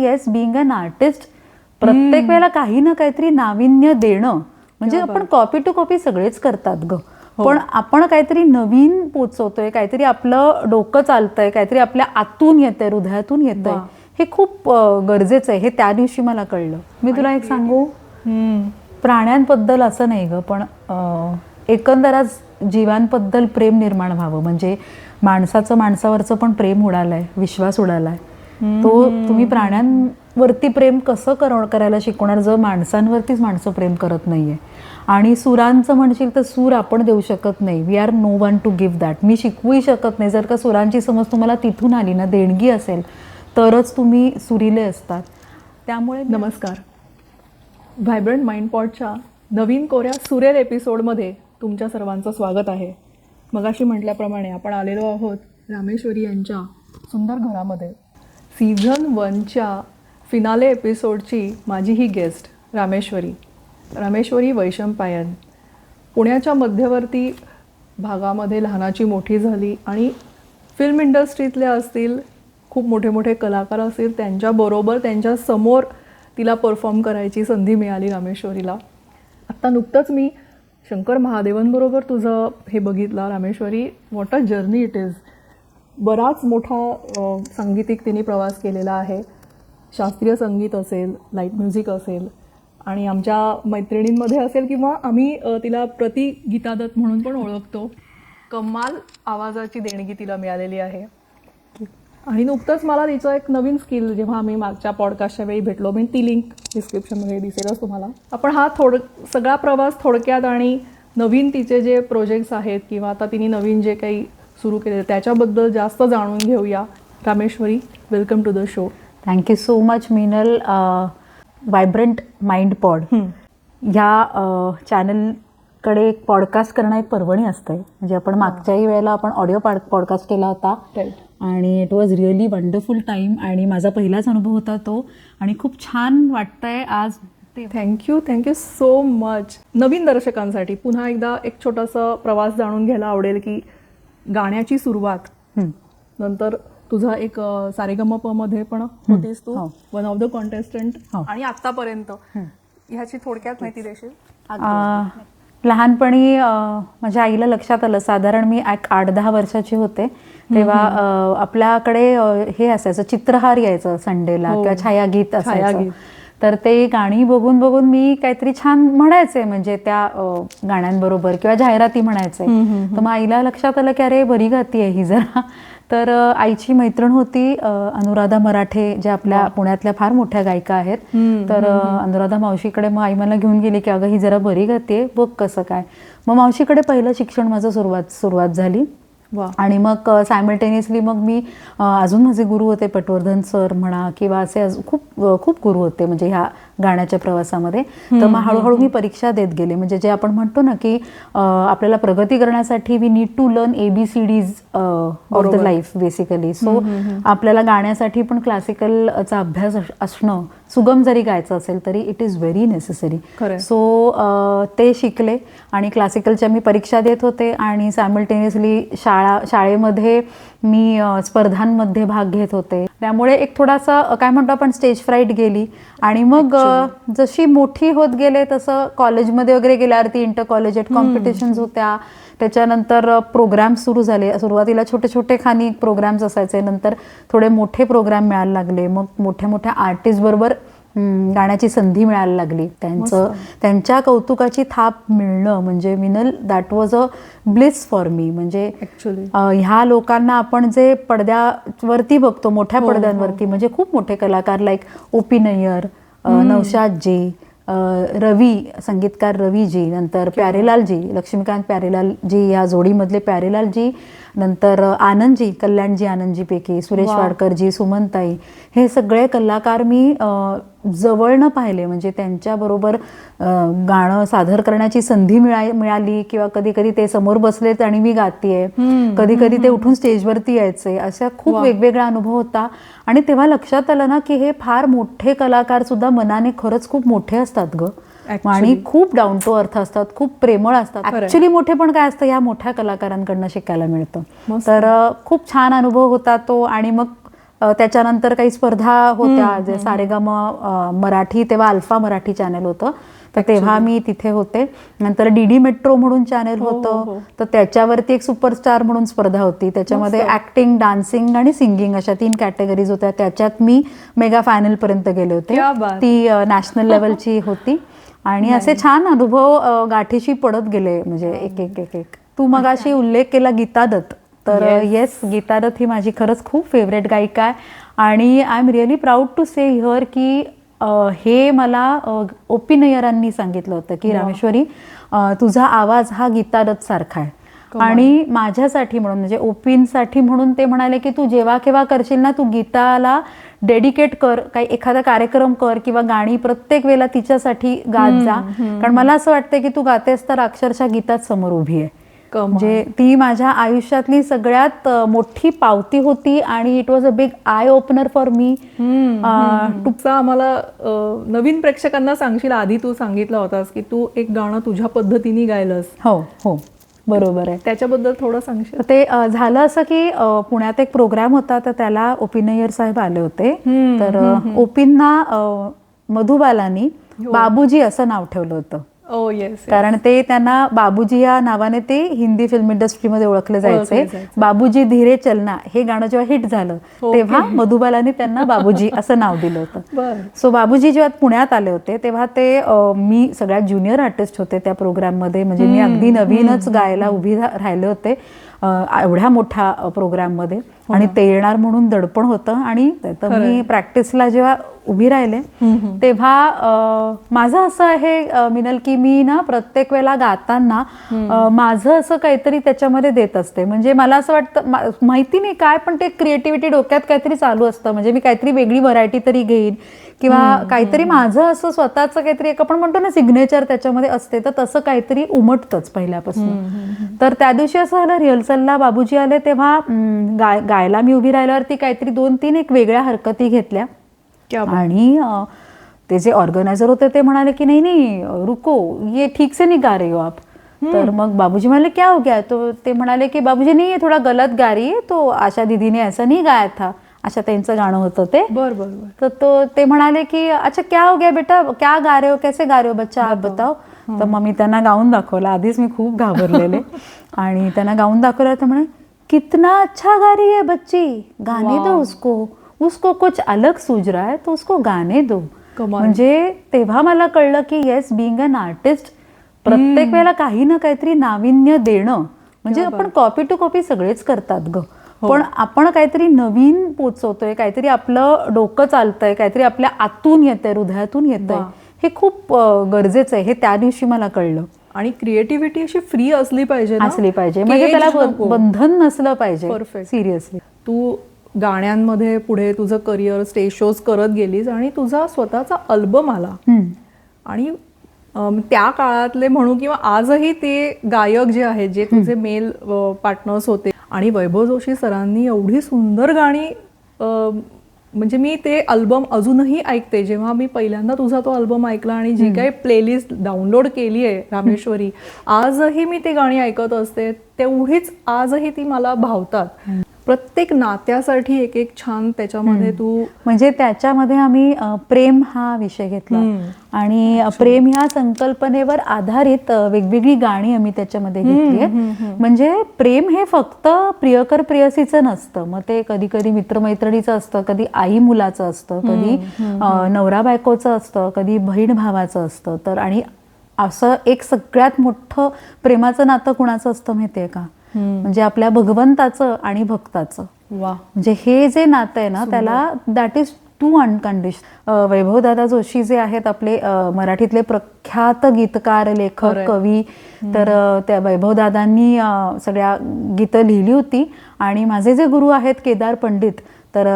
Yes Bing an artist प्रत्येक वेळेला काही ना काहीतरी नाविन्य देणं. म्हणजे आपण कॉपी टू कॉपी सगळेच करतात ग. पण आपण काहीतरी नवीन पोचवतोय काहीतरी आपलं डोकं चालतंय काहीतरी आपल्या आतून येतंय हृदयातून येतंय. हे खूप गरजेचं आहे. हे त्या दिवशी मला कळलं. मी तुला एक सांगू? प्राण्यांबद्दल असं नाही ग पण एकंदरच जीवांबद्दल प्रेम निर्माण व्हावं. म्हणजे माणसाचं माणसावरचं पण प्रेम उडालाय विश्वास उडालाय. तो तुम्ही प्राण्यांवरती प्रेम कसं कर करायला शिकवणार? जर माणसांवरतीच माणसं प्रेम करत नाहीये. आणि सुरांचं म्हणशील तर सूर आपण देऊ शकत नाही. We are no one to give that मी शिकवूही शकत नाही. जर का सुरांची समज तुम्हाला तिथून आली ना देणगी असेल तरच तुम्ही सुरीले असतात. त्यामुळे नमस्कार. व्हायब्रंट माइंड पॉटच्या नवीन कोऱ्या सुरेल एपिसोडमध्ये तुमच्या सर्वांचं स्वागत आहे. मगाशी म्हटल्याप्रमाणे आपण आलेलो आहोत रामेश्वरी यांच्या सुंदर घरामध्ये. सीझन वनच्या फिनाले एपिसोडची माझी ही गेस्ट रामेश्वरी. रामेश्वरी वैशंपायन पुण्याच्या मध्यवर्ती भागामध्ये लहानाची मोठी झाली आणि फिल्म इंडस्ट्रीतल्या असतील खूप मोठे मोठे कलाकार असतील त्यांच्याबरोबर त्यांच्यासमोर तिला परफॉर्म करायची संधी मिळाली रामेश्वरीला. आत्ता नुकतंच मी शंकर महादेवांबरोबर तुझं हे बघितलं. Rameshwari what a journey it is बराच मोठा सांगीतिक तिने प्रवास केलेला आहे. शास्त्रीय संगीत असेल लाइट म्युझिक असेल आणि आमच्या मैत्रिणींमध्ये असेल किंवा आम्ही तिला प्रति गीतादत्त म्हणून पण ओळखतो. कमाल आवाजाची देणगी तिला मिळालेली आहे. आणि नुकतंच मला तिचं एक नवीन स्किल जेव्हा आम्ही मागच्या पॉडकास्टच्या वेळी भेटलो मी ती लिंक डिस्क्रिप्शनमध्ये दिसेलच तुम्हाला. आपण हा थोड सगळा प्रवास थोडक्यात आणि नवीन तिचे जे प्रोजेक्ट्स आहेत किंवा आता तिने नवीन जे काही सुरू केले त्याच्याबद्दल जास्त जाणून घेऊया. Rameshwari welcome to the show thank you so much Minal Vibrant Mind Pod ह्या चॅनलकडे एक पॉडकास्ट करणं एक पर्वणी असते म्हणजे आपण मागच्याही वेळेला आपण ऑडिओ पॉडकास्ट केला होता. आणि it was really wonderful time आणि माझा पहिलाच अनुभव होता तो. आणि खूप छान वाटतंय आज. ते thank you thank you so much नवीन दर्शकांसाठी पुन्हा एकदा एक छोटासा प्रवास जाणून घ्यायला आवडेल की गाण्याची सुरुवात. नंतर तुझा एक सारेगमपमध्ये पण होतीस तू. One of the contestant. आणि आतापर्यंत ह्याची थोडक्यात माहिती देशील? लहानपणी माझ्या आईला लक्षात आलं. साधारण मी एक आठ दहा वर्षाची होते. तेव्हा आपल्याकडे हे असायचं चित्रहार यायचं संडेला हो. किंवा छायागीत असायचं. तर ते गाणी बघून बघून मी काहीतरी छान म्हणायचे म्हणजे त्या गाण्यांबरोबर किंवा जाहिराती म्हणायचे. तर मग आईला लक्षात आलं की अरे बरी गाती आहे ही जरा. तर आईची मैत्रीण होती अनुराधा मराठे ज्या आपल्या पुण्यातल्या फार मोठ्या गायिका आहेत. तर अनुराधा मावशीकडे मग आई मला घेऊन गेली की अगं ही जरा बरी गाते बघ कसं काय. मग मावशीकडे पहिलं शिक्षण माझं सुरुवात सुरुवात झाली. आणि मग सायमल्टेनियसली मग मी अजून माझे गुरु होते पटवर्धन सर म्हणा किंवा असे खूप खूप गुरु होते म्हणजे ह्या गाण्याच्या प्रवासामध्ये. तर मग हळूहळू मी परीक्षा देत गेले. म्हणजे जे आपण म्हणतो ना की आपल्याला प्रगती करण्यासाठी we need to learn A B C Ds of the life basically so आपल्याला गाण्यासाठी पण क्लासिकलचा अभ्यास अस- असणं सुगम जरी गायचं असेल तरी it is very necessary. So ते शिकले आणि क्लासिकलच्या मी परीक्षा देत होते आणि सायमल्टेनियसली शाळा शाळेमध्ये मी स्पर्धांमध्ये भाग घेत होते. त्यामुळे एक थोडासा काय म्हणतो आपण स्टेज फ्राईट गेली. आणि मग जशी मोठी होत गेले तसं कॉलेजमध्ये वगैरे गेल्यावरती इंटर कॉलेजेट कॉम्पिटिशन्स होत्या. त्याच्यानंतर प्रोग्राम सुरू झाले. सुरुवातीला छोटे छोटे खानी प्रोग्राम्स असायचे. नंतर थोडे मोठे प्रोग्राम मिळायला लागले. मग मोठ्या मोठ्या आर्टिस्ट बरोबर हम्म, गाण्याची संधी मिळायला लागली. त्यांचं त्यांच्या कौतुकाची थाप मिळणं म्हणजे Minal that was a bliss for me म्हणजे ह्या लोकांना आपण जे पडद्यावरती बघतो मोठ्या पडद्यांवरती म्हणजे खूप मोठे कलाकार लाईक ओ पी नय्यर अ, रवी संगीतकार रवीजी नंतर प्यारेलालजी लक्ष्मीकांत प्यारेलालजी या जोडीमधले प्यारेलालजी नंतर आनंदजी कल्याणजी आनंदजीपैकी सुरेश. वाडकरजी सुमनताई हे सगळे कलाकार मी जवळनं पाहिले. म्हणजे त्यांच्याबरोबर गाणं सादर करण्याची संधी मिळा मिळाली किंवा कधी कधी ते समोर बसलेत आणि मी गातीये. कधी कधी ते उठून स्टेजवरती यायचे. असा खूप वेगवेगळा अनुभव होता. आणि तेव्हा लक्षात आलं ना की हे फार मोठे कलाकार सुद्धा मनाने खरंच खूप मोठे असतात ग. आणि खूप डाऊन टू अर्थ असतात खूप प्रेमळ असतात. ऍक्च्युली मोठे पण काय असतं या मोठ्या कलाकारांकडनं शिकायला मिळतं. तर खूप छान अनुभव होता तो आणि मग त्याच्यानंतर काही स्पर्धा होत्या जे सारेगम मराठी तेव्हा अल्फा मराठी चॅनल होतं. तर तेव्हा मी तिथे होते. नंतर डी डी मेट्रो म्हणून चॅनल हो, होतं. तर त्याच्यावरती एक सुपरस्टार म्हणून स्पर्धा होती. त्याच्यामध्ये. ऍक्टिंग डान्सिंग आणि सिंगिंग अशा तीन कॅटेगरीज होत्या. त्याच्यात मी मेगा फायनल पर्यंत गेले होते. ती नॅशनल लेवलची होती. आणि असे छान अनुभव गाठीशी पडत गेले. म्हणजे एक एक एक एक. तू मग अशी उल्लेख केला गीता दत्त. तर. येस गीता दत्त ही माझी खरंच खूप फेवरेट गायिका आहे. आणि I am really proud to say here की हे मला ओ पी नयरांनी सांगितलं होतं की रामेश्वरी तुझा आवाज हा गीता दत्त सारखा आहे. आणि माझ्यासाठी म्हणून म्हणजे ओपीनसाठी म्हणून ते म्हणाले की तू जेव्हा केव्हा करशील ना तू गीताला डेडिकेट कर काही एखादा कार्यक्रम कर किंवा गाणी प्रत्येक वेळेला तिच्यासाठी गात जा. कारण मला असं वाटतं की तू गातेस तर अक्षरशः गीताच समोर उभी आहे. म्हणजे ती माझ्या आयुष्यातली सगळ्यात मोठी पावती होती आणि it was a big eye opener for me तुमचा आम्हाला नवीन प्रेक्षकांना सांगशील आधी तू सांगितलं होतास की तू एक गाणं तुझ्या पद्धतीने गायलंस. हो हो. बरोबर आहे. त्याच्याबद्दल थोडं सांगशील? ते झालं असं की पुण्यात एक प्रोग्राम होता तर त्याला ओपी नय्यर साहेब आले होते. तर अ, ओपींना अ, मधुबालानी हो. बाबूजी असं नाव ठेवलं होतं. ओ येस कारण ते त्यांना बाबूजी या नावाने ते हिंदी फिल्म इंडस्ट्रीमध्ये ओळखले जायचे. बाबूजी धीरे चलना हे गाणं जेव्हा हिट झालं. तेव्हा मधुबालानी त्यांना बाबूजी असं नाव दिलं होतं. सो बाबूजी जेव्हा पुण्यात आले होते तेव्हा ते मी सगळ्यात ज्युनियर आर्टिस्ट होते त्या प्रोग्राममध्ये म्हणजे मी अगदी नवीनच गायला उभी राहिले होते एवढ्या मोठ्या प्रोग्राममध्ये आणि ते येणार म्हणून दडपण होतं आणि मी प्रॅक्टिसला जेव्हा उभी राहिले तेव्हा माझं असं आहे मिनल की मी ना प्रत्येक वेळेला गाताना माझं असं काहीतरी त्याच्यामध्ये देत असते. म्हणजे मला असं वाटतं माहिती नाही काय पण ते क्रिएटिव्हिटी डोक्यात काहीतरी चालू असतं. म्हणजे मी काहीतरी वेगळी व्हरायटी तरी घेईन किंवा काहीतरी माझं असं स्वतःचं काहीतरी एक आपण म्हणतो ना सिग्नेचर त्याच्यामध्ये असते. तर तसं काहीतरी उमटतंच पहिल्यापासून. तर त्या दिवशी असं झालं रिहर्सलला बाबूजी आले तेव्हा गाय गायला मी उभी राहिल्यावरती काहीतरी दोन तीन एक वेगळ्या हरकती घेतल्या. आणि ते जे ऑर्गनायझर होते ते म्हणाले की नाही नाही रुको ये ठीक से नहीं गा रहे हो आप. तर मग बाबूजी म्हणाले क्या हो गया? तो ते म्हणाले की बाबूजी नहीं ये थोड़ा गलत गा रही है तो आशा दीदी ने ऐसा नहीं गाया था. आशा त्यांचं गाणं होतं ते. बर बर बर. तर तो ते म्हणाले की अच्छा क्या हो गया बेटा? क्या गा रहे हो? कैसे गा रहे हो बच्चा? आप बताओ. तर मग मी त्यांना गाऊन दाखवलं. आधीच मी खूप घाबरलेले. आणि त्यांना गाऊन दाखवलं. तर म्हणे कितना अच्छा गा रही है बच्ची। गाने दो उसको। उसको कुछ अलग सूझ रहा है तो उसको गाने दो. म्हणजे तेव्हा मला कळलं की येस बिंग अन आर्टिस्ट प्रत्येक वेळेला काही ना काहीतरी नाविन्य देणं म्हणजे आपण कॉपी टू कॉपी सगळेच करतात ग. पण आपण काहीतरी नवीन पोचवतोय काहीतरी आपलं डोकं चालतंय काहीतरी आपल्या आतून येतंय हृदयातून येतंय. हे खूप गरजेचं आहे हे त्या दिवशी मला कळलं. आणि क्रिएटिव्हिटी अशी फ्री असली पाहिजे ना? असली पाहिजे. म्हणजे त्याला. बंधन नसलं पाहिजे. Perfect. सिरियसली तू गाण्यांमध्ये पुढे तुझं करिअर स्टेज शोज करत गेलीस आणि तुझा स्वतःचा अल्बम आला. आणि त्या काळातले म्हणू किंवा आजही ते गायक जे आहेत जे तुझे मेल पार्टनर्स होते. आणि वैभव जोशी सरांनी एवढी सुंदर गाणी म्हणजे मी ते अल्बम अजूनही ऐकते. जेव्हा मी पहिल्यांदा तुझा तो अल्बम ऐकला आणि जी काही प्लेलिस्ट डाउनलोड केली आहे रामेश्वरी आजही मी ती गाणी ऐकत असते तेवढीच आजही ती मला भावतात. प्रत्येक नात्यासाठी एक एक छान त्याच्यामध्ये तू म्हणजे त्याच्यामध्ये आम्ही प्रेम हा विषय घेतला. आणि प्रेम ह्या संकल्पनेवर आधारित वेगवेगळी गाणी आम्ही त्याच्यामध्ये घेतली म्हणजे प्रेम हे फक्त प्रियकर प्रियसीचं नसतं. मग ते कधी कधी मित्रमैत्रिणीचं असतं कधी आई मुलाचं असतं कधी नवरा बायकोचं असतं कधी बहीण भावाचं असतं. तर आणि असं एक सगळ्यात मोठं प्रेमाचं नातं कुणाचं असतं माहितीये का? म्हणजे आपल्या भगवंताचं आणि भक्ताचं. वा. म्हणजे हे जे नातं आहे ना त्याला दॅट इज टू अनकंडिशन वैभवदादा जोशी जे आहेत आपले मराठीतले प्रख्यात गीतकार लेखक. कवी तर त्या वैभवदादांनी सगळ्या गीतं लिहिली होती. आणि माझे जे गुरु आहेत केदार पंडित तर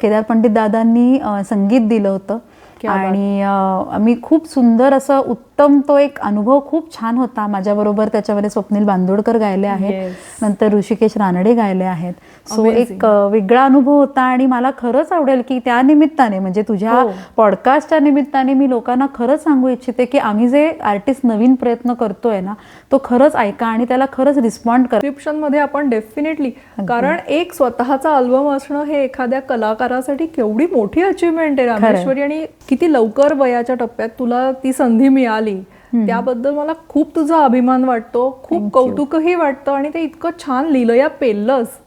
केदार पंडित दादांनी संगीत दिलं होतं. आणि मी खूप सुंदर असं उत्तम तो एक अनुभव खूप छान होता. माझ्याबरोबर त्याच्यामध्ये स्वप्नील बांदोडकर गायले आहेत. नंतर ऋषिकेश रानडे गायले आहेत. सो. एक वेगळा अनुभव होता आणि मला खरंच आवडेल की त्या निमित्ताने म्हणजे तुझ्या हो. पॉडकास्टच्या निमित्ताने मी लोकांना खरंच सांगू इच्छिते की आम्ही जे आर्टिस्ट नवीन प्रयत्न करतोय ना तो खरंच ऐका आणि त्याला खरंच रिस्पॉन्ड करा. डिस्क्रिप्शनमध्ये आपण डेफिनेटली कारण एक स्वतःचा अल्बम असणं हे एखाद्या कलाकारासाठी केवढी मोठी अचिव्हमेंट आहे. रामेश्वरी आणि किती लवकर वयाच्या टप्प्यात तुला ती संधी मिळाली त्याबद्दल मला खूप तुझा अभिमान वाटतो खूप कौतुकही वाटतं आणि ते इतकं छान लिहिलं या पेललंस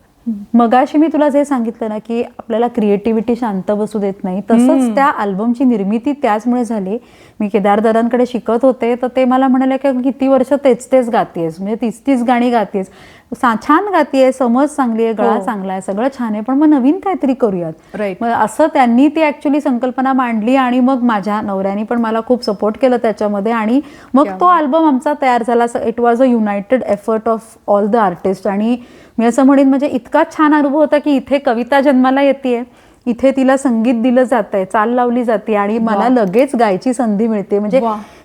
मगाशी मी तुला जे सांगितलं ना की आपल्याला क्रिएटिव्हिटी शांत बसू देत नाही तसंच त्या अल्बमची निर्मिती त्याचमुळे झाली. मी केदार दादांकडे शिकत होते तर ते मला म्हणाले की किती वर्ष तेच तेच गातीयस म्हणजे तीस तीस गाणी गातीयस. सा- छान गातीये समज चांगली आहे गळा हो. चांगला आहे सगळं छान आहे. पण मग नवीन काहीतरी करूयात. राईट मग असं त्यांनी ती ऍक्च्युली संकल्पना मांडली आणि मग माझ्या नवऱ्याने पण मला खूप सपोर्ट केलं त्याच्यामध्ये. आणि मग तो अल्बम आमचा तयार झाला. It was a united effort of all the artist आणि मी असं म्हणेन म्हणजे इतका छान अनुभव होता की इथे कविता जन्माला येते इथे तिला संगीत दिलं जात आहे चाल लावली जाते आणि मला लगेच गायची संधी मिळते म्हणजे.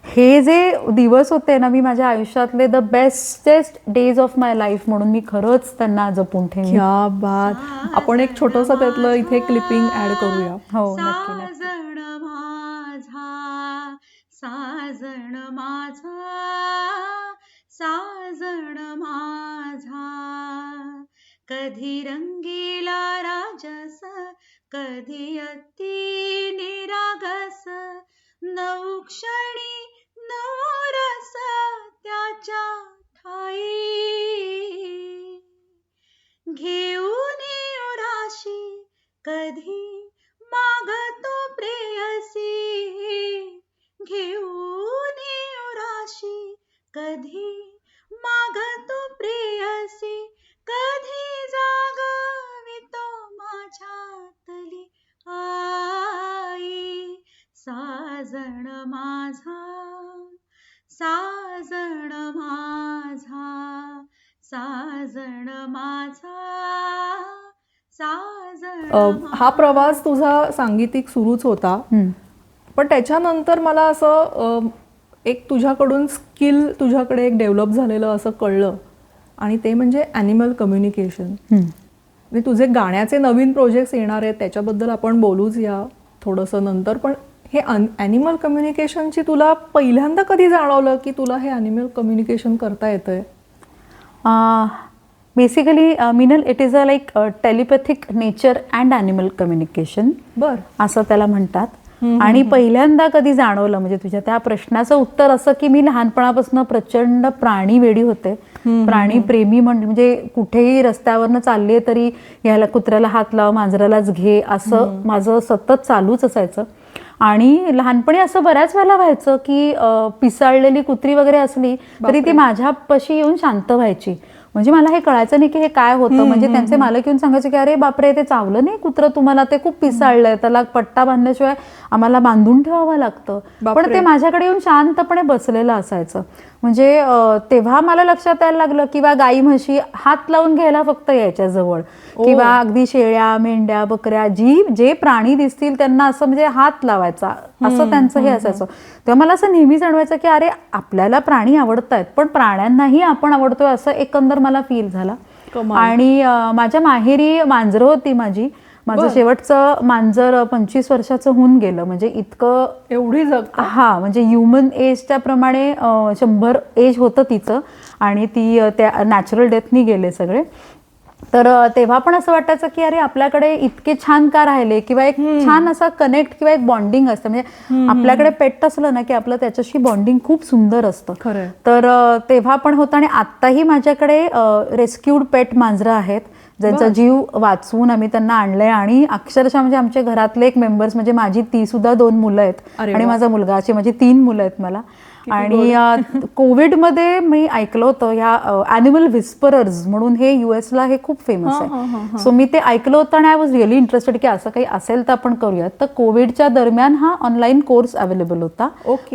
हे जे दिवस होते ना मी माझ्या आयुष्यातले the bestest days of my life म्हणून मी खरंच त्यांना जपून ठेवीन क्या बात. आपण एक छोटस त्यातलं इथे क्लिपिंग ऍड करूया. हो नक्की नक्की. साजण माझा साजण माझा. कधी रंगीला राजस कधी अति निरागस नऊ क्षणी नऊ रस त्याच्या ठाई. घेऊन राशी कधी मागतो प्रेयसी. घेऊन राशी कधी मागतो प्रेयसी. कधी जागा साजण माझा साजण माझा साजण माझा हा प्रवास तुझा सांगीतिक सुरूच होता. हम्म. पण त्याच्यानंतर मला असं एक तुझ्याकडून स्किल तुझ्याकडे एक डेव्हलप झालेलं असं कळलं. आणि ते म्हणजे ॲनिमल कम्युनिकेशन. हम्म. म्हणजे तुझे गाण्याचे नवीन प्रोजेक्ट्स येणार आहेत त्याच्याबद्दल आपण बोलूच या थोडंसं नंतर. पण हे ॲनिमल कम्युनिकेशनची तुला पहिल्यांदा कधी जाणवलं की तुला हे ॲनिमल कम्युनिकेशन करता येतंय? Basically Minal it is a like telepathic nature and animal communication बर. असं त्याला म्हणतात. आणि पहिल्यांदा कधी जाणवलं म्हणजे तुझ्या त्या प्रश्नाचं उत्तर असं की मी लहानपणापासून प्रचंड प्राणी वेडी होते. प्राणी प्रेमी म्हण म्हणजे कुठेही रस्त्यावरनं चालली तरी ह्याला कुत्र्याला हात लाव मांजरालाच घे असं माझं सतत चालूच असायचं. आणि लहानपणी असं बऱ्याच वेळेला व्हायचं की पिसाळलेली कुत्री वगैरे असली तरी ती माझ्यापाशी येऊन शांत व्हायची. म्हणजे मला हे कळायचं नाही की हे काय होतं. म्हणजे त्यांचे मालक येऊन सांगायचे की अरे बापरे ते चावलं नाही कुत्रं तुम्हाला. ते खूप पिसाळलंय. त्याला पट्टा बांधल्याशिवाय आम्हाला बांधून ठेवावं लागतं. पण. ते माझ्याकडे येऊन शांतपणे बसलेलं असायचं. म्हणजे तेव्हा मला लक्षात यायला लागलं किंवा गाई म्हशी हात लावून घ्यायला फक्त यायच्या जवळ. किंवा अगदी शेळ्या मेंढ्या बकऱ्या जी जे प्राणी दिसतील त्यांना असं म्हणजे हात लावायचा. असं त्यांचं हे असायचं. तेव्हा मला असं नेहमी जाणवायचं की अरे आपल्याला प्राणी आवडतायत पण प्राण्यांनाही आपण आवडतोय असं एकंदर मला फील झाला. आणि माझ्या माहेरी मांजरं होती माझी. माझं. शेवटचं मांजर पंचवीस वर्षाचं होऊन गेलं. म्हणजे इतकं एवढी जग हा म्हणजे ह्युमन एजच्या प्रमाणे शंभर एज होतं तिचं. आणि ती त्या नॅचरल डेथनी गेले सगळे. तर तेव्हा पण असं वाटायचं की अरे आपल्याकडे इतके छान का राहिले? किंवा एक छान असा कनेक्ट किंवा एक बॉन्डिंग असतं. म्हणजे आपल्याकडे पेट असलं ना की आपलं त्याच्याशी बॉन्डिंग खूप सुंदर असतं. तर तेव्हा पण होतं. आणि आत्ताही माझ्याकडे रेस्क्यूड पेट मांजरं आहेत. ज्यांचा. जीव वाचवून आम्ही त्यांना आणलंय आणि अक्षरशः म्हणजे आमच्या घरातले एक मेंबर्स म्हणजे माझी ती सुद्धा दोन मुलं आहेत. आणि. माझा मुलगा अशी माझी तीन मुलं आहेत मला. आणि कोविडमध्ये मी ऐकलं होतं ह्या अॅनिमल व्हिस्परर्स म्हणून हे US ला हे खूप फेमस आहे. सो मी ते ऐकलं होतं आणि आय वॉज रिअली इंटरेस्टेड की असं काही असेल तर आपण करूयात. तर कोविडच्या दरम्यान हा ऑनलाईन कोर्स अवेलेबल होता.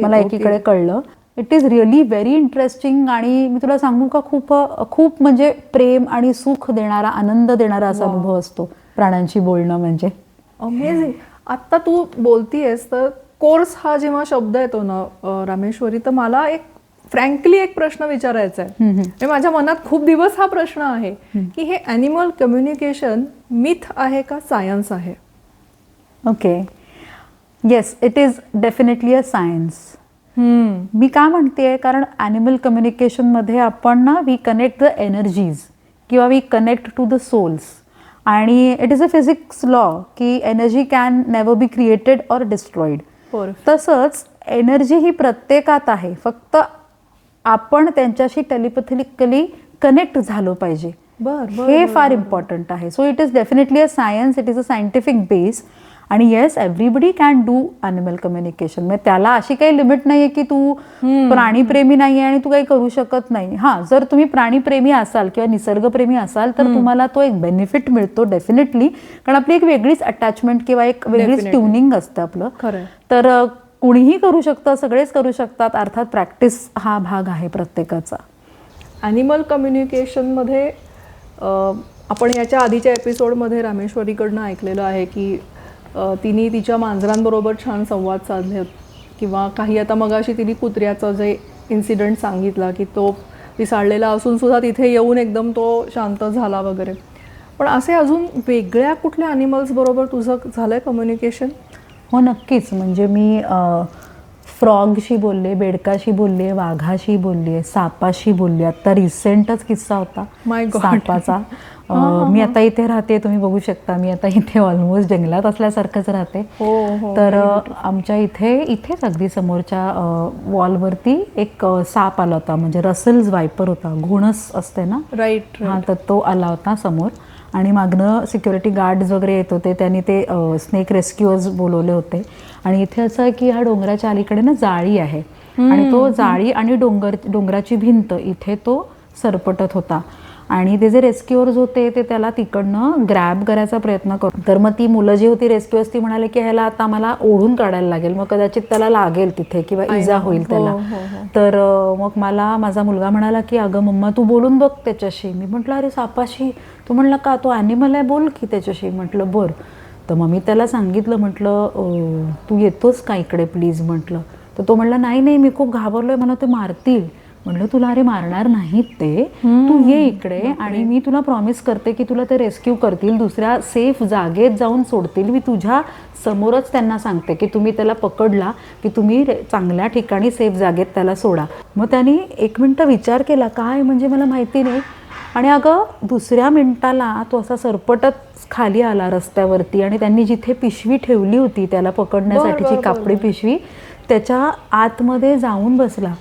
मला. एकीकडे कळलं. It is really very interesting आणि मी तुला सांगू का खूप खूप म्हणजे प्रेम आणि सुख देणारा आनंद देणारा असा. अनुभव असतो प्राण्यांशी बोलणं म्हणजे. अमेझिंग आत्ता तू बोलतीयस तर कोर्स हा जेव्हा शब्द येतो ना रामेश्वरी तर मला एक फ्रँकली एक प्रश्न विचारायचा आहे. म्हणजे माझ्या मनात खूप दिवस हा प्रश्न आहे की हे ॲनिमल कम्युनिकेशन मिथ आहे का सायन्स आहे? Okay yes it is definitely a science मी का म्हणते कारण ॲनिमल कम्युनिकेशनमध्ये आपण ना वी कनेक्ट द एनर्जीज किंवा we connect to the souls आणि it is a physics law की energy can never be created or destroyed. तसंच एनर्जी ही प्रत्येकात आहे. फक्त आपण त्यांच्याशी टेलिपॅथिकली कनेक्ट झालो पाहिजे. हे फार इम्पॉर्टंट आहे. So it is definitely a science it is a scientific base आणि yes everybody can do animal communication म्हणजे त्याला अशी काही लिमिट नाही आहे की तू प्राणीप्रेमी नाही आहे आणि तू काही करू शकत नाही. हां जर तुम्ही प्राणीप्रेमी असाल किंवा निसर्गप्रेमी असाल तर तुम्हाला तो एक बेनिफिट मिळतो डेफिनेटली कारण आपली एक वेगळीच अटॅचमेंट किंवा एक वेगळीच. ट्युनिंग असतं आपलं. तर कुणीही करू शकतं सगळेच करू शकतात अर्थात प्रॅक्टिस हा भाग आहे प्रत्येकाचा. ॲनिमल कम्युनिकेशनमध्ये आपण याच्या आधीच्या एपिसोडमध्ये रामेश्वरीकडनं ऐकलेलं आहे की तिने तिच्या मांजरांबरोबर छान संवाद साधले. किंवा काही आता मगाशी तिने कुत्र्याचं जे इन्सिडेंट सांगितला की तो पिसाळलेला असून सुद्धा तिथे येऊन एकदम तो शांत झाला वगैरे. पण असे अजून वेगळ्या कुठल्या ॲनिमल्स बरोबर तुझं झालंय कम्युनिकेशन हो नक्कीच. म्हणजे मी फ्रॉगशी बोलले बेडकाशी बोलले वाघाशी बोलले सापाशी बोलले. आता रिसेंटच किस्सा होता. सापाचा. मी आता इथे राहते तुम्ही बघू शकता. मी आता इथे ऑलमोस्ट जंगलात असल्यासारखंच राहते. हो हो तर आमच्या इथे इथेच अगदी समोरच्या वॉलवरती एक साप आला होता. म्हणजे रसल्स वायपर होता. घोणस असते ना? राईट हा तर तो आला होता समोर. आणि मागनं सिक्युरिटी गार्ड्स वगैरे येत होते. त्यांनी ते स्नेक रेस्क्युअर्स बोलवले होते. आणि इथे असं आहे की ह्या डोंगराच्या अलीकडे ना जाळी आहे. आणि तो जाळी आणि डोंगर डोंगराची भिंत इथे तो सरपटत होता. आणि ते जे रेस्क्युअर्स होते ते त्याला तिकडनं ग्रॅब करायचा प्रयत्न करतो तर मग ती मुलं जी होती रेस्क्युअर्स ती म्हणाले की ह्याला आता मला ओढून काढायला लागेल. मग कदाचित त्याला लागेल तिथे किंवा इजा होईल त्याला. हो, हो, हो. तर मग मला माझा मुलगा म्हणाला की अगं मम्मा तू बोलून बघ त्याच्याशी. मी म्हटलं अरे सापाशी. तो म्हणला का तो ॲनिमल आहे बोल की त्याच्याशी. म्हटलं बर. तर मग मी त्याला सांगितलं म्हटलं "अ, तू येतोस का इकडे प्लीज म्हटलं. तर तो म्हणला नाही नाही मी खूप घाबरलोय मला ते मारतील. म्हटलं तुला अरे मारणार नाहीत ते. तू ये इकडे आणि मी तुला प्रॉमिस करते की तुला ते रेस्क्यू करतील. दुसऱ्या सेफ जागेत जाऊन सोडतील. मी तुझ्या समोरच त्यांना सांगते की तुम्ही त्याला पकडला की तुम्ही चांगल्या ठिकाणी सेफ जागेत त्याला सोडा. मग त्यांनी एक मिनटं विचार केला काय? म्हणजे मला माहिती नाही. आणि अगं दुसऱ्या मिनिटाला तो असा सरपटत खाली आला रस्त्यावरती आणि त्यांनी जिथे पिशवी ठेवली होती त्याला पकडण्यासाठीची कापडी पिशवी त्याच्या आतमध्ये जाऊन बसला.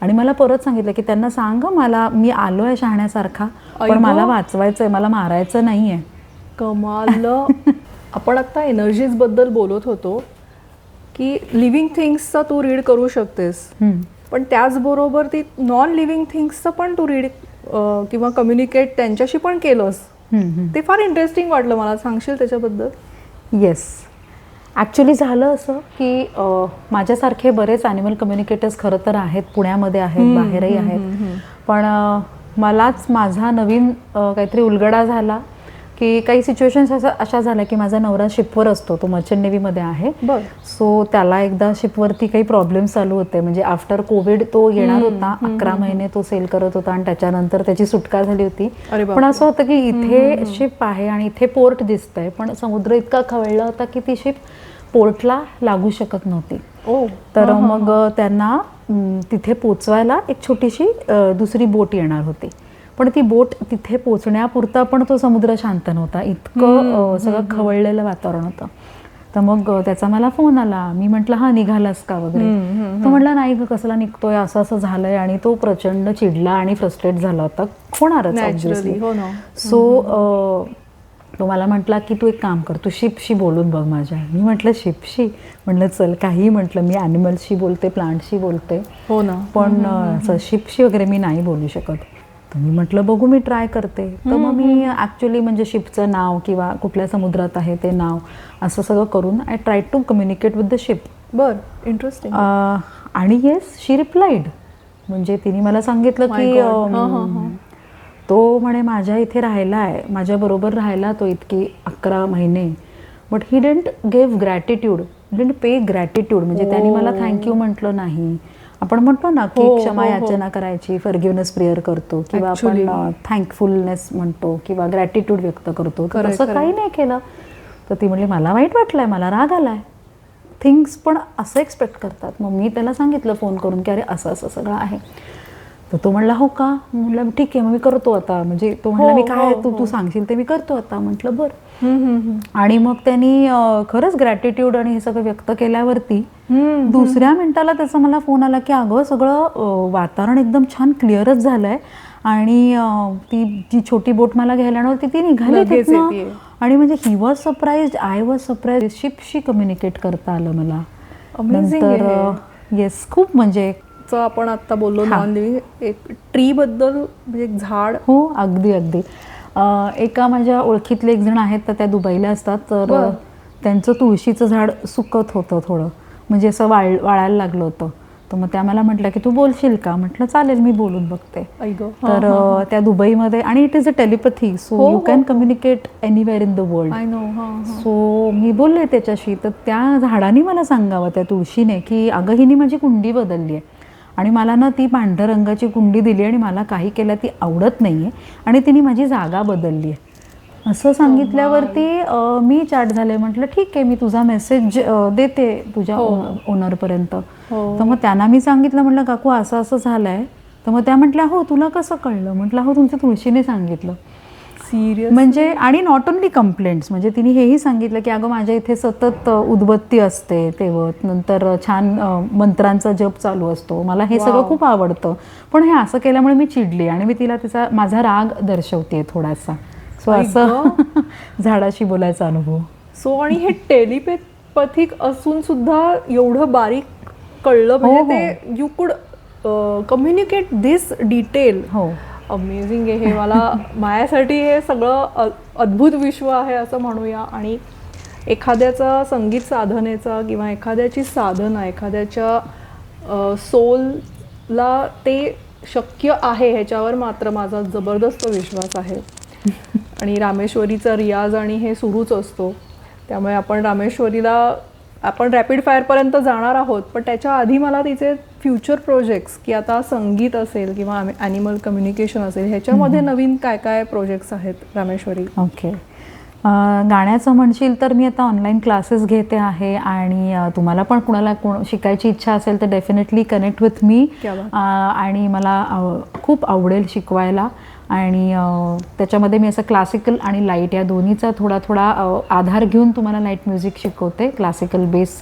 आणि मला परत सांगितलं की त्यांना सांग मला मी आलोय शहाण्यासारखा आई पण मला गं. वाचवायचंय मला मारायचं नाहीये. कमाल. आपण आता एनर्जीजबद्दल बोलत होतो की लिव्हिंग थिंग्सचा तू रीड करू शकतेस. पण त्याचबरोबर ती नॉन लिव्हिंग थिंग्सचं पण तू रीड किंवा कम्युनिकेट त्यांच्याशी पण केलंस. ते फार इंटरेस्टिंग वाटलं मला. सांगशील त्याच्याबद्दल? येस ॲक्च्युली झालं असं की माझ्यासारखे बरेच ॲनिमल कम्युनिकेटर्स खरं तर आहेत पुण्यामध्ये आहेत बाहेरही आहेत. पण मलाच माझा नवीन काहीतरी उलगडा झाला. की काही सिच्युएशन्स अशा अशा झाल्या की माझा नवरा शिपवर असतो. तो मर्चंट नेव्हीमध्ये आहे सो त्याला एकदा शिपवरती काही प्रॉब्लेम चालू होते. म्हणजे आफ्टर कोविड तो येणार होता. अकरा महिने तो सेल करत होता आणि त्याच्यानंतर त्याची सुटका झाली होती. पण असं होतं की इथे शिप आहे आणि इथे पोर्ट दिसतंय. पण समुद्र इतका खवळला होता की ती शिप पोर्टला लागू शकत नव्हती. ओ. तर मग त्यांना तिथे पोचवायला एक छोटीशी दुसरी बोट येणार होती. पण ती बोट तिथे पोचण्यापुरता पण तो समुद्र शांत नव्हता. इतकं सगळं खवळलेलं वातावरण होतं. तर मग त्याचा मला फोन आला. मी म्हटलं हा निघालास का वगैरे? तो म्हटला नाही ग कसला निघतोय? असं असं झालंय. आणि तो प्रचंड चिडला आणि फ्रस्ट्रेट झाला होता. होणारच obviously. हो ना. सो तो मला म्हटला की तू एक काम कर. तू शिपशी बोलून बघ माझ्या. मी म्हटलं शिपशी? म्हटलं चल काही म्हटलं. मी ॲनिमल्सशी बोलते प्लांटशी बोलते. हो ना. पण शिपशी वगैरे मी नाही बोलू शकत. तर मी म्हटलं बघू मी ट्राय करते. तर मग मी ॲक्च्युली म्हणजे शिपचं नाव किंवा कुठल्या समुद्रात आहे ते नाव असं सगळं करून I try to communicate with the ship बर इंटरेस्टिंग आणि येस शी रिप्लाइड म्हणजे तिने मला सांगितलं की. तो म्हणे माझ्या इथे राहिला आहे माझ्याबरोबर राहिला तो इतकी अकरा महिने. But he didn't give gratitude म्हणजे पे ग्रॅटिट्यूड म्हणजे त्यांनी मला थँक्यू म्हटलं नाही. आपण म्हणतो ना की हो, क्षमा हो, हो. याचना करायची फॉरगिव्हनेस प्रेयर करतो किंवा Actually. आपण थँकफुलनेस म्हणतो किंवा ग्रॅटिट्यूड व्यक्त करतो तर खरंय, असं खरंय. काही नाही केलं तर ती म्हणली मला वाईट वाटलंय मला राग आलाय थिंग्स पण असं एक्सपेक्ट करतात मग मी त्याला सांगितलं फोन करून की अरे असं असं सगळं आहे तर तो म्हणला हो का? म्हणलं ठीक आहे मग मी करतो आता. म्हणजे तो म्हणला हो, मी काय हो, तू हो. तू सांगशील ते मी करतो आता. म्हटलं बरं. आणि मग त्यांनी खरंच ग्रॅटिट्यूड आणि हे सगळं व्यक्त केल्यावरती दुसऱ्या मिनिटाला त्याचा मला फोन आला की अगं सगळं वातावरण एकदम छान क्लिअरच झालंय. आणि ती जी छोटी बोट मला घ्यायला येणार होती ती निघाली. आणि म्हणजे he was surprise I was surprise शिपशी communicate करता आलं मला. आहे. येस खूप म्हणजे चं आपण आता बोललो. नॉन लिव्हिंग एक ट्री बद्दल म्हणजे एक झाड. हो अगदी अगदी. एका माझ्या ओळखीतले एक जण आहेत तर त्या दुबईला असतात तर. त्यांचं तुळशीचं झाड सुकत होतं थोडं. म्हणजे असं वाळ वाळायला लागलं होतं. तर मग त्या मला म्हटलं की तू बोलशील का? म्हटलं चालेल मी बोलून बघते. तर त्या दुबईमध्ये आणि it is a telepathy so हो, यू कॅन हो. Communicate anywhere in the world. I know so मी बोलले त्याच्याशी तर त्या झाडाने मला सांगावं त्या तुळशीने की अगं हिने माझी कुंडी बदलली आहे. आणि मला ना ती पांढऱ्या रंगाची कुंडी दिली आणि मला काही केलं ती आवडत नाही आहे आणि तिने माझी जागा बदलली आहे. असं सांगितल्यावरती अं, मी चाट झाले म्हटलं ठीक आहे मी तुझा मेसेज देते तुझ्या हो. ओनरपर्यंत हो. तर मग त्यांना मी सांगितलं म्हटलं काकू असं असं झालंय. तर मग त्या म्हटल्या हो तुला कसं कळलं? म्हटलं हो तुमच्या तुळशीने सांगितलं. सिरियस म्हणजे आणि नॉट ओनली कंप्लेंट्स म्हणजे तिने हेही सांगितलं की अगं माझ्या इथे सतत उदबत्ती असते तेवत. नंतर छान मंत्रांचा जप चालू असतो. मला हे सगळं. खूप आवडतं. पण हे असं केल्यामुळे मी चिडली आणि मी तिला तिचा माझा राग दर्शवते थोडासा. सो असं झाडाशी बोलायचा अनुभव. सो आणि हे टेलिपॅथिक असून सुद्धा एवढं बारीक कळलं. म्हणजे हो. ते you could communicate this detail हो. अमेझिंग आहे. हे मला माझ्यासाठी हे सगळं अ- अद्भुत विश्व आहे असं म्हणूया. आणि एखाद्याचा संगीत साधनेचा किंवा एखाद्याची साधना एखाद्याच्या सोलला ते शक्य आहे ह्याच्यावर मात्र माझा जबरदस्त विश्वास आहे. आणि रामेश्वरीचा रियाज आणि हे सुरूच असतो. त्यामुळे आपण रामेश्वरीला आपण रॅपिड फायरपर्यंत जाणार आहोत पण त्याच्या आधी मला तिचे फ्युचर प्रोजेक्ट्स की आता संगीत असेल किंवा ॲनिमल कम्युनिकेशन असेल ह्याच्यामध्ये नवीन काय काय प्रोजेक्ट्स आहेत रामेश्वरी? ओके गाण्याचं म्हणशील तर मी आता ऑनलाईन क्लासेस घेते आहे आणि तुम्हाला पण कुणाला कोण शिकायची इच्छा असेल तर डेफिनेटली कनेक्ट विथ मी. आणि मला खूप आवडेल शिकवायला. आणि त्याच्यामध्ये मी असं क्लासिकल आणि लाइट या दोन्हीचा थोडा थोडा आधार घेऊन तुम्हाला लाइट म्युझिक शिकवते क्लासिकल बेस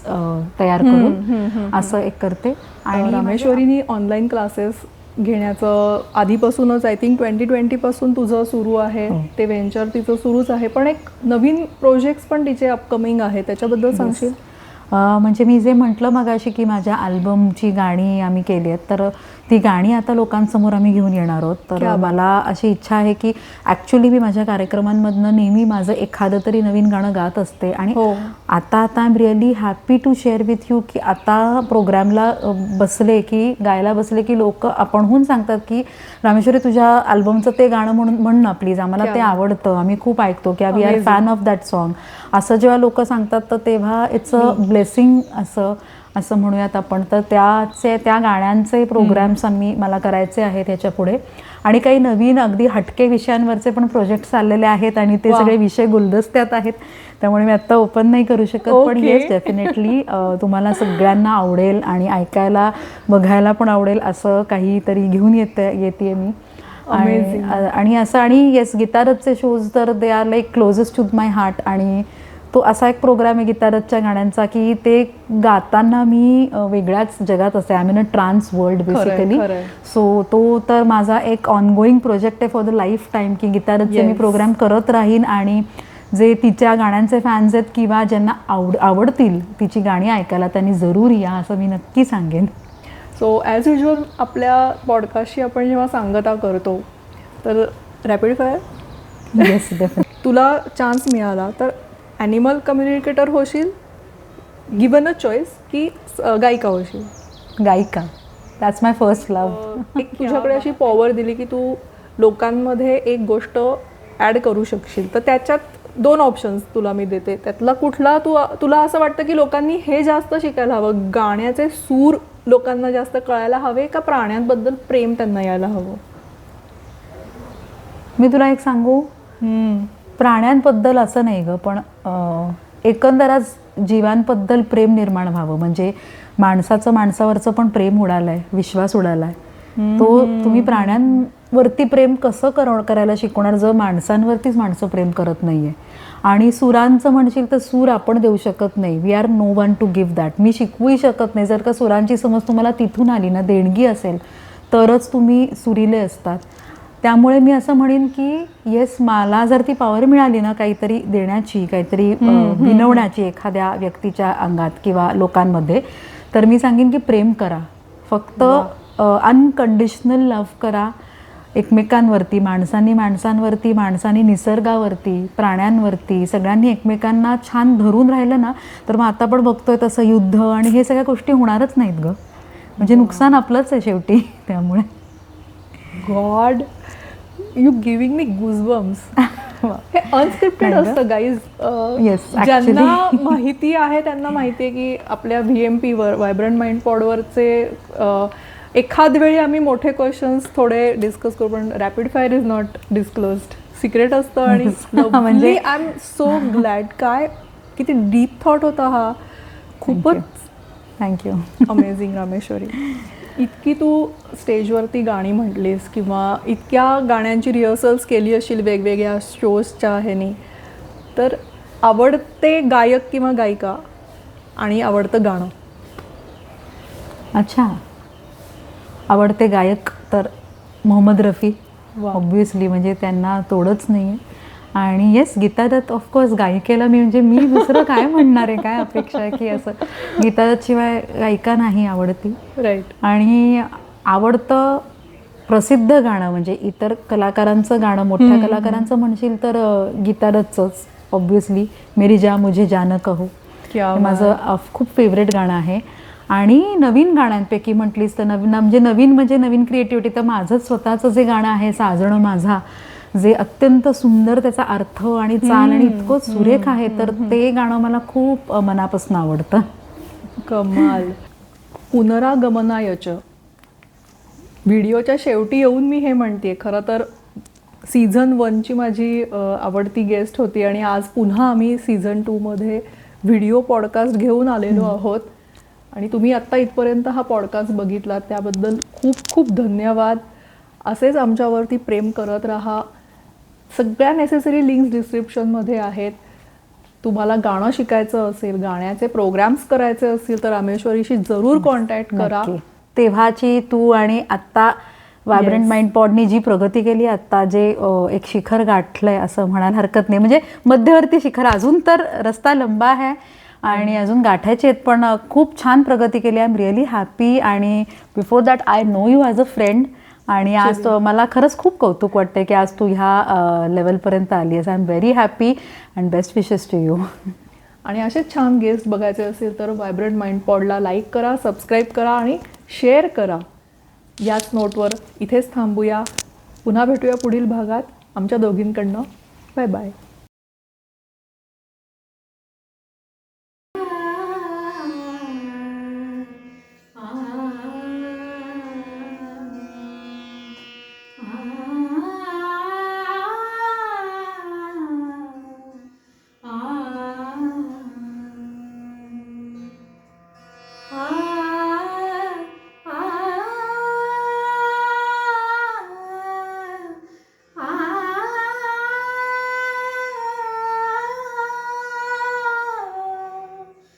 तयार करून. असं एक करते. आणि रामेश्वरीनी ऑनलाईन क्लासेस घेण्याचं आधीपासूनच आय थिंक ट्वेंटी ट्वेंटीपासून तुझं सुरू आहे. हो. ते वेंचर तिचं सुरूच आहे. पण एक नवीन प्रोजेक्ट्स पण तिचे अपकमिंग आहे त्याच्याबद्दल सांगशील? म्हणजे मी जे म्हटलं मगाशी की माझ्या अल्बमची गाणी आम्ही केली आहेत तर ती गाणी आता लोकांसमोर आम्ही घेऊन येणार आहोत. तर. मला अशी इच्छा आहे की ॲक्च्युली मी माझ्या कार्यक्रमांमधनं नेहमी माझं एखादं तरी नवीन गाणं गात असते. आणि हो. आता आता I am really happy to share with you की आता प्रोग्रामला बसले की गायला बसले की लोक आपणहून सांगतात की रामेश्वरी तुझ्या अल्बमचं ते गाणं म्हणून म्हण ना प्लीज आम्हाला ते आवडतं. आम्ही खूप ऐकतो की we are. Fan of that song असं जेव्हा लोक सांगतात तर तेव्हा इट्स अ ब्लेसिंग असं. असं म्हणूयात आपण. तर त्याचे त्या गाण्यांचे प्रोग्राम्स आम्ही मला करायचे आहेत ह्याच्या पुढे आणि काही नवीन अगदी हटके विषयांवरचे पण प्रोजेक्ट चाललेले आहेत आणि ते. सगळे विषय गुलदस्त्यात आहेत. त्यामुळे मी आत्ता ओपन नाही करू शकत पण. येस डेफिनेटली तुम्हाला सगळ्यांना आवडेल आणि ऐकायला बघायला पण आवडेल असं काहीतरी घेऊन येते येते मी. आणि असं आणि येस गिटारचे शोज तर they are like closest to my heart आणि तो असा एक प्रोग्राम आहे गिटारच्या गाण्यांचा की ते गाताना मी वेगळ्याच जगात असते. I mean a trance world basically. So तो तर माझा एक ऑनगोईंग प्रोजेक्ट आहे फॉर द लाईफ टाईम की गिटारचे मी. प्रोग्राम करत राहीन आणि जे तिच्या गाण्यांचे फॅन्स आहेत किंवा ज्यांना आवड आवडतील तिची गाणी ऐकायला त्यांनी जरूर या असं मी नक्की सांगेन. सो ॲज युजल आपल्या पॉडकास्टशी आपण जेव्हा सांगता करतो तर रॅपिड फायर येस डेफिनेट तुला चान्स मिळाला तर ॲनिमल कम्युनिकेटर होशील गिवन अ चॉईस की गायिका होशील. गायिका. दॅट्स माय फर्स्ट लव एक तुझ्याकडे अशी पॉवर दिली की तू लोकांमध्ये एक गोष्ट ॲड करू शकशील. तर त्याच्यात दोन ऑप्शन्स तुला मी देते. त्यातला कुठला तू तुला असं वाटतं की लोकांनी हे जास्त शिकायला हवं? गाण्याचे सूर लोकांना जास्त कळायला हवे का प्राण्यांबद्दल प्रेम त्यांना यायला हवं? मी तुला एक सांगू? प्राण्यांबद्दल असं नाही ग पण एकंदरच जीवांबद्दल प्रेम निर्माण व्हावं. म्हणजे माणसाचं माणसावरचं पण प्रेम उडालंय विश्वास उडालाय. तो तुम्ही प्राण्यांवरती प्रेम कसं कर करायला शिकवणार जर माणसांवरतीच माणसं प्रेम करत नाहीये? आणि सुरांचं म्हणशील तर सूर आपण देऊ शकत नाही. We are no one to give that मी शिकवूही शकत नाही. जर का सुरांची समज तुम्हाला तिथून आली ना देणगी असेल तरच तुम्ही सुरीले असतात. त्यामुळे मी असं म्हणेन की येस मला जर ती पॉवर मिळाली ना काहीतरी देण्याची काहीतरी विनवण्याची एखाद्या व्यक्तीच्या अंगात किंवा लोकांमध्ये तर मी सांगेन की प्रेम करा. फक्त अनकंडिशनल लव्ह करा. एकमेकांवरती माणसांनी माणसांवरती माणसांनी निसर्गावरती प्राण्यांवरती सगळ्यांनी एकमेकांना छान धरून राहिलं ना तर मग आता पण बघतोय तसं युद्ध आणि हे सगळ्या गोष्टी होणारच नाहीत ग. म्हणजे नुकसान आपलंच आहे शेवटी त्यामुळे. God you giving me goosebumps हे अनस्क्रिप्टेड? असतं गाईज. ज्यांना माहिती आहे त्यांना माहिती आहे की आपल्या व्ही एम पीवर व्हायब्रंट माइंड पॉडवरचे एखाद वेळी आम्ही मोठे क्वेश्चन्स थोडे डिस्कस करू पण rapid fire is not disclosed secret असतं आणि म्हणजे- म्हणजे आय एम सो ग्लॅड काय? किती डीप थॉट होता हा. खूपच थँक्यू अमेझिंग रामेश्वरी इतकी तू स्टेजवरती गाणी म्हटलीस किंवा इतक्या गाण्यांची रिहर्सल्स केली असशील वेगवेगळ्या शोजच्या ह्यानी तर आवडते गायक किंवा गायिका आणि आवडतं गाणं? अच्छा. आवडते गायक तर मोहम्मद रफी वा. ऑब्विसली म्हणजे त्यांना तोडच नाही आहे आणि yes Geeta Dutt of course गायिकेला मी म्हणजे मी दुसरं काय म्हणणार आहे? काय अपेक्षा आहे की असं गीता दत्त शिवाय गायिका नाही आवडती. राईट आणि आवडतं प्रसिद्ध गाणं म्हणजे इतर कलाकारांचं गाणं मोठ्या कलाकारांचं म्हणशील तर गीता दत्तचंच ऑब्विसली मेरी जा मुझे जान कहो. क्या माझं खूप फेवरेट गाणं आहे. आणि नवीन गाण्यांपैकी म्हटलीस तर नवीन म्हणजे नवीन म्हणजे नवीन क्रिएटिव्हिटी तर माझं स्वतःचं जे गाणं आहे साजणं माझा. जे अत्यंत सुंदर त्याचा अर्थ आणि चाल आणि इतकं सुरेख आहे तर ते गाणं मला खूप मनापासून आवडतं. कमाल. पुनरागमनायच. व्हिडिओच्या शेवटी येऊन मी हे म्हणते खरं तर सीझन वनची माझी आवडती गेस्ट होती आणि आज पुन्हा आम्ही सीझन टूमध्ये व्हिडिओ पॉडकास्ट घेऊन आलेलो आहोत. आणि तुम्ही आत्ता इथपर्यंत हा पॉडकास्ट बघितला त्याबद्दल खूप खूप धन्यवाद. असेच आमच्यावरती प्रेम करत राहा. सगळ्या नेसेसरी लिंक्स डिस्क्रिप्शनमध्ये आहेत. तुम्हाला गाणं शिकायचं असेल गाण्याचे प्रोग्राम्स करायचे असतील तर रामेश्वरीशी जरूर कॉन्टॅक्ट करा. तेव्हाची तू आणि आत्ता व्हायब्रंट. माइंड पॉडनी जी प्रगती केली आत्ता जे एक शिखर गाठलंय असं म्हणायला हरकत नाही. म्हणजे मध्यवर्ती शिखर अजून तर रस्ता लंबा आहे आणि अजून गाठायचे आहेत पण खूप छान प्रगती केली. आय एम रिअली हॅपी आणि before that I know you as a friend आणि आज तो- मला खरंच खूप कौतुक वाटतंय की आज तू ह्या लेवलपर्यंत आली आहेस I am very happy and best wishes to you आणि असेच छान गेस्ट बघायचे असेल तर व्हायब्रंट माइंड पॉडला लाईक करा सबस्क्राईब करा आणि शेअर करा. याच नोटवर इथेच थांबूया. पुन्हा भेटूया पुढील भागात. आमच्या दोघींकडनं. Bye bye